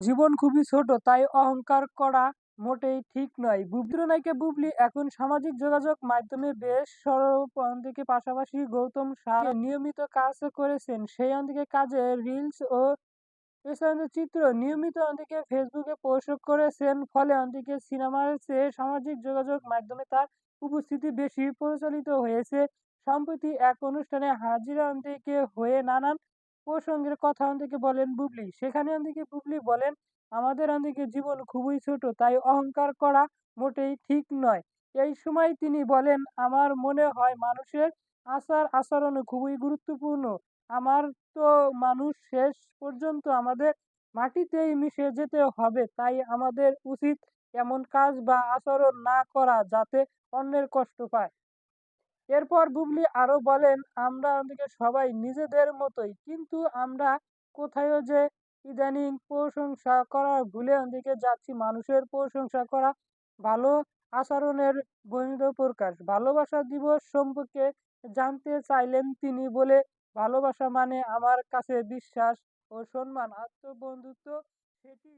জীবন খুবই ছোট, তাই অহংকার করা মোটেই ঠিক নয়। বুবলিনাইকে বুবলি এখন সামাজিক যোগাযোগ মাধ্যমে বেশ সরবরাহের পাশাপাশি গৌতম শাহ নিয়মিত কাজ করেছেন। সেই অন্দিকে কাজে রিলস ও চিত্র নিয়মিত অন্দিকে ফেসবুকে পোস্ট করেছেন, ফলে অন্দিকে সিনেমার চেয়ে সামাজিক যোগাযোগ মাধ্যমে তার উপস্থিতি বেশি প্রচলিত হয়েছে। সম্প্রতি এক অনুষ্ঠানে হাজিরা অন্দিকে হয়ে নানান প্রসঙ্গের কথা অন্দিকে বলেন বুবলি। সেখানে অন্দিকে বুবলি বলেন, আমাদের অন্দিকে জীবন খুবই ছোট, তাই অহংকার করা মোটেই ঠিক নয়। এই সময় তিনি বলেন, আমার মনে হয় মানুষের আচার আচরণ খুবই গুরুত্বপূর্ণ। আমার তো মানুষ শেষ পর্যন্ত আমাদের মাটিতেই মিশে যেতে হবে, তাই আমাদের উচিত এমন কাজ বা আচরণ না করা যাতে অন্যের কষ্ট পায়। এরপর বুবলি আরও বলেন, আমরা ওদিকে সবাই নিজেদের মতোই, কিন্তু আমরা কোথায়ও যে ইদানিং প্রশংসা করা ভুলে ওদিকে যাচ্ছি, মানুষের প্রশংসা করা ভালো আচরণের বহির প্রকাশ। ভালোবাসা দিবস সম্পর্কে জানতে চাইলেন তিনি বলে, ভালোবাসা মানে আমার কাছে বিশ্বাস ও সম্মান। আত্মবন্ধুত্ব সেটি